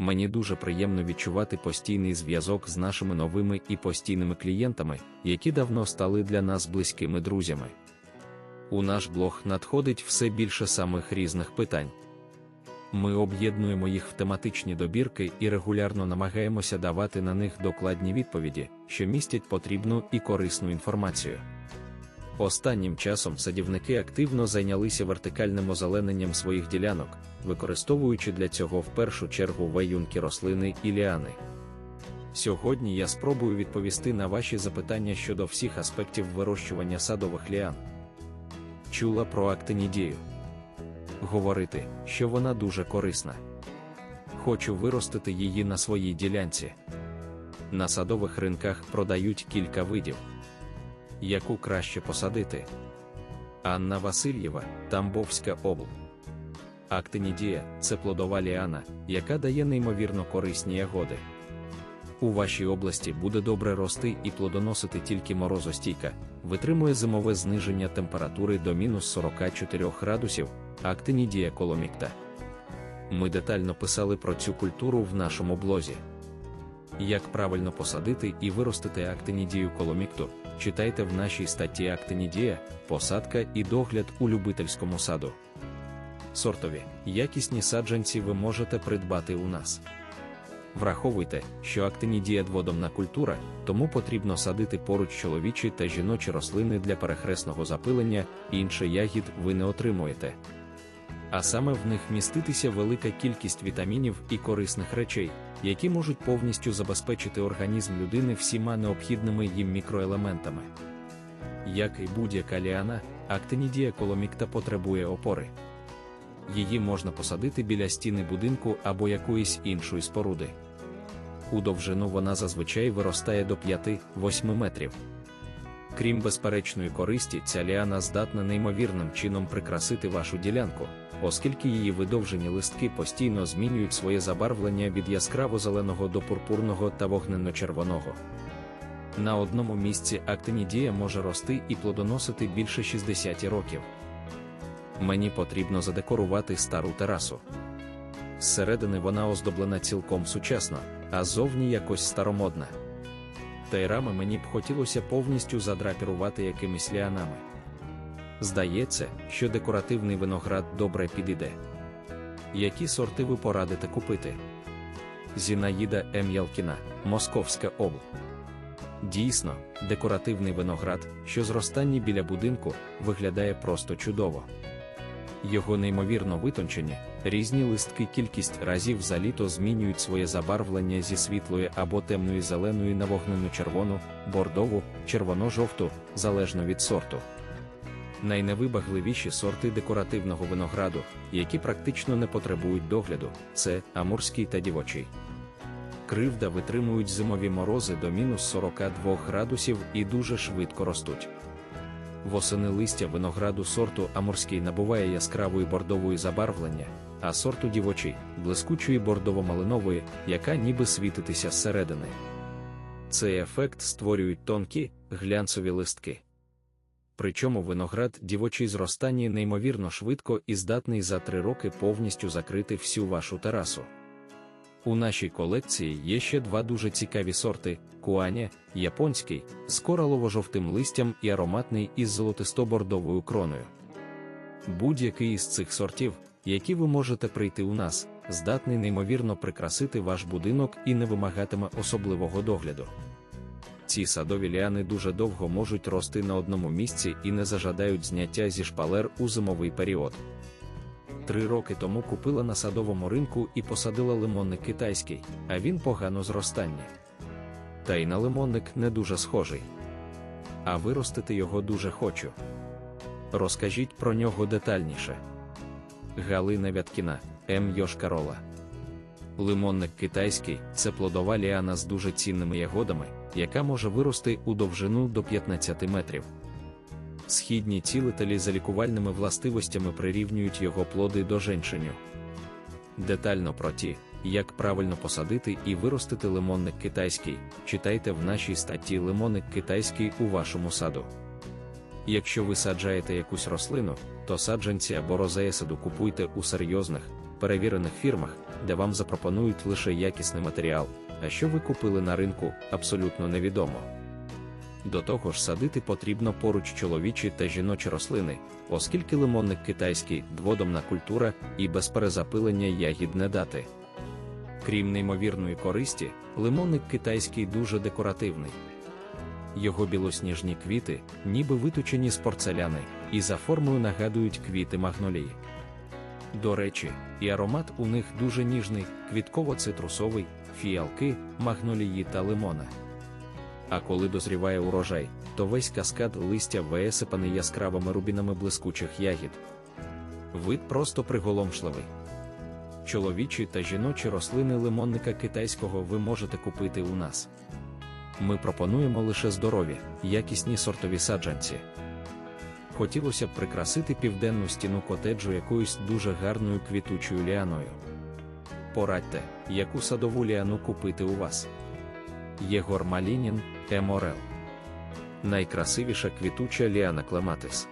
Мені дуже приємно відчувати постійний зв'язок з нашими новими і постійними клієнтами, які давно стали для нас близькими друзями. У наш блог надходить все більше самих різних питань. Ми об'єднуємо їх в тематичні добірки і регулярно намагаємося давати на них докладні відповіді, що містять потрібну і корисну інформацію. Останнім часом садівники активно зайнялися вертикальним озелененням своїх ділянок, використовуючи для цього в першу чергу веюнки рослини і ліани. Сьогодні я спробую відповісти на ваші запитання щодо всіх аспектів вирощування садових ліан. Чула про актинідію. Говорити, що вона дуже корисна. Хочу виростити її на своїй ділянці. На садових ринках продають кілька видів. Яку краще посадити? Анна Васильєва, Тамбовська обл. Актинідія це плодова ліана, яка дає неймовірно корисні ягоди. У вашій області буде добре рости і плодоносити тільки морозостійка, витримує зимове зниження температури до мінус 44 градусів, актинідія коломікта. Ми детально писали про цю культуру в нашому блозі. Як правильно посадити і виростити актинідію коломікту, читайте в нашій статті Актинідія, посадка і догляд у любительському саду. Сортові, якісні саджанці ви можете придбати у нас. Враховуйте, що актинідія дводомна культура, тому потрібно садити поруч чоловічі та жіночі рослини для перехресного запилення, інше ягід ви не отримуєте. А саме в них міститися велика кількість вітамінів і корисних речей, які можуть повністю забезпечити організм людини всіма необхідними їм мікроелементами. Як і будь-яка ліана, актинідія коломікта потребує опори. Її можна посадити біля стіни будинку або якоїсь іншої споруди. У довжину вона зазвичай виростає до 5-8 метрів. Крім безперечної користі, ця ліана здатна неймовірним чином прикрасити вашу ділянку, оскільки її видовжені листки постійно змінюють своє забарвлення від яскраво-зеленого до пурпурного та вогненно-червоного. На одному місці актинідія може рости і плодоносити більше 60 років. Мені потрібно задекорувати стару терасу. Зсередини вона оздоблена цілком сучасно, а зовні якось старомодна. Тайрами мені б хотілося повністю задрапірувати якимись ліанами. Здається, що декоративний виноград добре підійде. Які сорти ви порадите купити? Зінаїда М. Ялкіна, Московська обл. Дійсно, декоративний виноград, що зростанні біля будинку, виглядає просто чудово. Його неймовірно витончені, різні листки кількість разів за літо змінюють своє забарвлення зі світлої або темної зеленої на вогнену червону, бордову, червоно-жовту, залежно від сорту. Найневибагливіші сорти декоративного винограду, які практично не потребують догляду, це амурський та дівочий. Кривда витримують зимові морози до мінус 42 градусів і дуже швидко ростуть. Восени листя винограду сорту амурський набуває яскравої бордової забарвлення, а сорту дівочий блискучої бордово-малинової, яка ніби світитися зсередини. Цей ефект створюють тонкі, глянцеві листки. Причому виноград дівочий зростання неймовірно швидко і здатний за три роки повністю закрити всю вашу терасу. У нашій колекції є ще два дуже цікаві сорти: куаня, японський, з коралово-жовтим листям і ароматний із золотисто-бордовою кроною. Будь-який із цих сортів, які ви можете прийти у нас, здатний неймовірно прикрасити ваш будинок і не вимагатиме особливого догляду. Ці садові ліани дуже довго можуть рости на одному місці і не зажадають зняття зі шпалер у зимовий період. Три роки тому купила на садовому ринку і посадила лимонник китайський, а він погано зростання. Та й на лимонник не дуже схожий. А виростити його дуже хочу. Розкажіть про нього детальніше. Галина Вяткіна, М. Йошкарола. Лимонник китайський це плодова ліана з дуже цінними ягодами, яка може вирости у довжину до 15 метрів. Східні цілителі за лікувальними властивостями прирівнюють його плоди до женшеню. Детально про ті, як правильно посадити і виростити лимонник китайський, читайте в нашій статті Лимонник китайський у вашому саду. Якщо ви саджаєте якусь рослину, то саджанці або розея саду купуйте у серйозних, перевірених фірмах, де вам запропонують лише якісний матеріал, а що ви купили на ринку, абсолютно невідомо. До того ж, садити потрібно поруч чоловічі та жіночі рослини, оскільки лимонник китайський дводомна культура і без перезапилення ягід не дати. Крім неймовірної користі, лимонник китайський дуже декоративний. Його білосніжні квіти, ніби виточені з порцеляни, і за формою нагадують квіти магнолії. До речі, і аромат у них дуже ніжний, квітково-цитрусовий, фіалки, магнолії та лимона. А коли дозріває урожай, то весь каскад листя висипаний яскравими рубінами блискучих ягід. Вид просто приголомшливий. Чоловічі та жіночі рослини лимонника китайського ви можете купити у нас. Ми пропонуємо лише здорові, якісні сортові саджанці. Хотілося б прикрасити південну стіну котеджу якоюсь дуже гарною квітучою ліаною. Порадьте, яку садову ліану купити у вас. Єгор Малінін, Еморел. Найкрасивіша квітуча ліана клематис.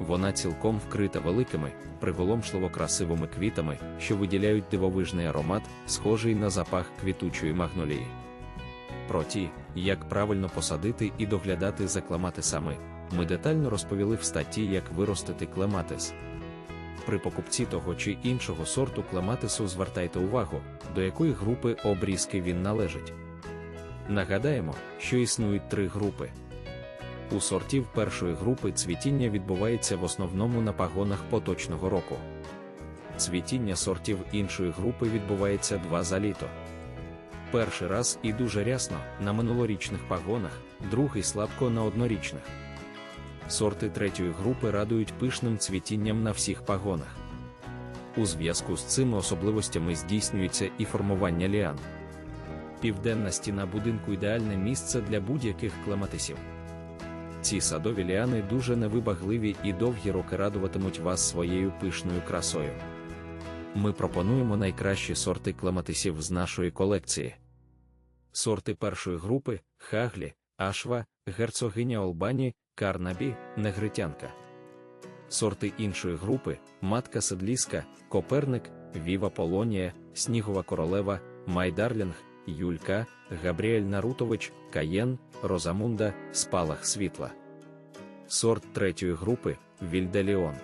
Вона цілком вкрита великими, приголомшливо красивими квітами, що виділяють дивовижний аромат, схожий на запах квітучої магнолії. Про ті, як правильно посадити і доглядати за клематисами, ми детально розповіли в статті, як виростити клематис. При покупці того чи іншого сорту клематису звертайте увагу, до якої групи обрізки він належить. Нагадаємо, що існують три групи. У сортів першої групи цвітіння відбувається в основному на пагонах поточного року. Цвітіння сортів іншої групи відбувається два за літо. Перший раз і дуже рясно на минулорічних пагонах, другий слабко на однорічних. Сорти третьої групи радують пишним цвітінням на всіх пагонах. У зв'язку з цими особливостями здійснюється і формування ліан. Південна стіна будинку ідеальне місце для будь-яких клематисів. Ці садові ліани дуже невибагливі і довгі роки радуватимуть вас своєю пишною красою. Ми пропонуємо найкращі сорти клематисів з нашої колекції. Сорти першої групи Хаглі, Ашва, Герцогиня Олбані, Карнабі, Негритянка. Сорти іншої групи Матка Седліска, Коперник, Віва Полонія, Снігова Королева, Майдарлінг, Юлька, Габріель Нарутович, Каєн, Розамунда, Спалах Світла. Сорт третьої групи Вільделіон.